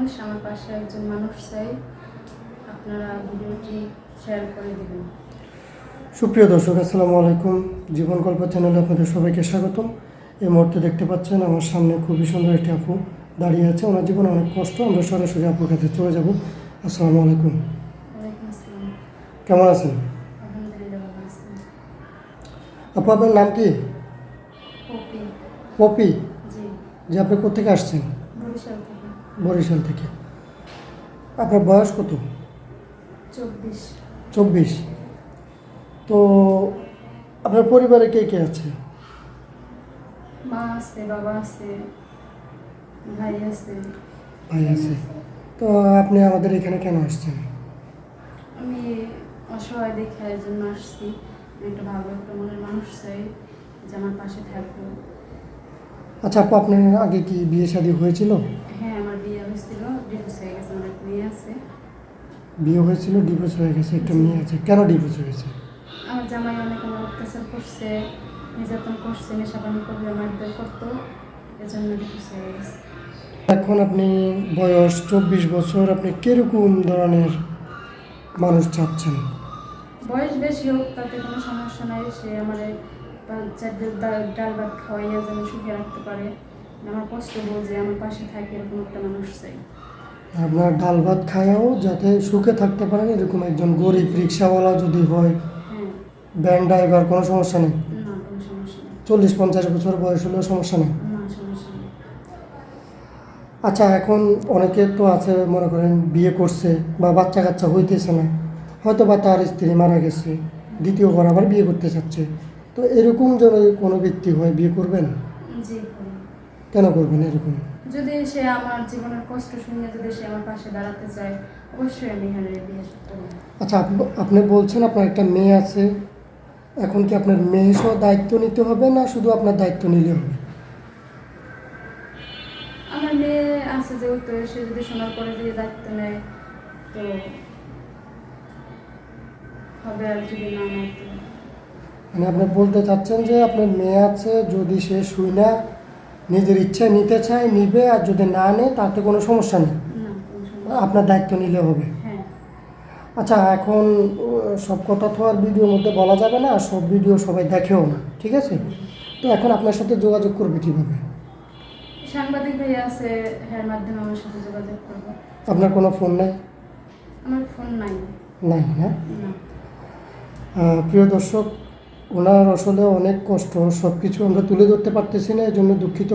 মানুষ আমার পাশে একজন মানুষ চাই। আপনারা ভিডিওটি শেয়ার করে দেবেন। সুপ্রিয় দর্শক আসসালামু আলাইকুম। জীবন গল্প চ্যানেলে আপনাদের সবাইকে স্বাগতম। এই মুহূর্তে দেখতে পাচ্ছেন আমার সামনে খুবই সুন্দর একটি আপু দাঁড়িয়ে আছে। ওনার জীবনে অনেক কষ্ট। আমরা সরাসরি আপুর কাছে চলে যাব। আসসালামু আলাইকুম। কেমন আছেন? আপু আপনার নাম কি? পপি। জি। যে আপনি কোথেকে আসছেন? বরিশাল থেকে। আপনার বয়স কত? চব্বিশ। চব্বিশ। তো আপনার পরিবারে কে কে আছে? মা আছে বাবা আছে ভাই আছে। ভাই আছে। তো আপনি আমাদের এখানে কেন আসছেন? আমি অসহায় দেখে এর জন্য আসছি একটা ভালো একটা মনের মানুষ চাই যে আমার পাশে থাকব। আচ্ছা আপু আপনার আগে কি বিয়ে শাদী হয়েছিল? হ্যাঁ হয়েছিল ডিভোর্স হয়ে গেছে আমার মেয়ে আছে। বিয়ে হয়েছিল ডিভোর্স হয়ে গেছে একটা মেয়ে আছে। কেন ডিভোর্স হয়েছে আমার জামাই অনেক আমার অত্যাচার করছে নির্যাতন করছে নেশাপানি করলে মারধর করতো এজন্য ডিভোর্স হয়ে গেছে। এখন আপনি বয়স চব্বিশ বছর আপনি কীরকম ধরনের মানুষ চাচ্ছেন? বয়স বেশি হোক তাতে কোনো সমস্যা নাই সে আমার দিন ডাল ভাত খাওয়াইয়া যেন সুখে রাখতে পারে। আমার কষ্ট বোঝে আমার পাশে থাকে এরকম একটা মানুষ চাই। আপনার ডাল ভাত খায়াও যাতে সুখে থাকতে পারেন এরকম একজন গরিব রিক্সাওয়ালা যদি হয় হ্যাঁ। ব্যান ড্রাইভার কোনো সমস্যা নেই? চল্লিশ পঞ্চাশ বছর বয়স হলেও সমস্যা নেই? আচ্ছা এখন অনেকে তো আছে মনে করেন বিয়ে করছে বা বাচ্চা কাচ্চা হইতেছে না হয়তো বা তার স্ত্রী মারা গেছে দ্বিতীয়বার আবার বিয়ে করতে চাচ্ছে। তো এরকম যদি কোনো ব্যক্তি হয় বিয়ে করবেন? জি। কেন করবেন এরকম? যদি সে আমার জীবনের কষ্ট শুনে যদি সে আমার পাশে দাঁড়াতে চায় অবশ্যই আমি এখানে বিয়ে করব আচ্ছা আপনি বলছেন আপনার একটা মেয়ে আছে। এখন কি আপনার মেয়ে সহ দায়িত্ব নিতে হবে না শুধু আপনার দায়িত্ব নিলে হবে? আমার মেয়ে আছে যেহেতু সে যদি শোনার পরে যদি দায়িত্ব নেয় তো হবে আর যদি না নেয় তো মানে আপনি বলতে চাচ্ছেন যে আপনার মেয়ে আছে যদি সে শুই না নিজের ইচ্ছায় নিতে চায় নিবে আর যদি না নেয় তাতে কোনো সমস্যা নেই। আপনার দায়িত্ব নিলে হবে। হ্যাঁ। আচ্ছা এখন সব কথা তো আর ভিডিওর মধ্যে বলা যাবে না আর সব ভিডিও সবাই দেখেও না ঠিক আছে? তো এখন আপনার সাথে যোগাযোগ করবে কীভাবে? সাংবাদিক ভাই আছে হ্যাঁ মাধ্যমে আমার সাথে যোগাযোগ করব। আপনার কোনো ফোন নেই? আমার ফোন নাই। নাই না? প্রিয় দর্শক ওনার আসলে অনেক কষ্ট সব কিছু আমরা তুলে ধরতে পারতেছি না এই জন্য দুঃখিত।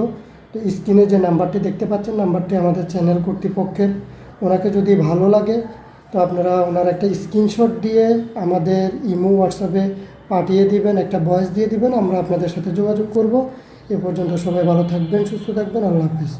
তো স্ক্রিনে যে নাম্বারটি দেখতে পাচ্ছেন, নাম্বারটি আমাদের চ্যানেল কর্তৃপক্ষের। ওনাকে যদি ভালো লাগে, তো আপনারা ওনার একটা স্ক্রিনশট দিয়ে আমাদের ইমো, হোয়াটসঅ্যাপে পাঠিয়ে দিবেন, একটা ভয়েস দিয়ে দিবেন, আমরা আপনাদের সাথে যোগাযোগ করব। এ পর্যন্ত সবাই ভালো থাকবেন, সুস্থ থাকবেন, আল্লাহ হাফিজ।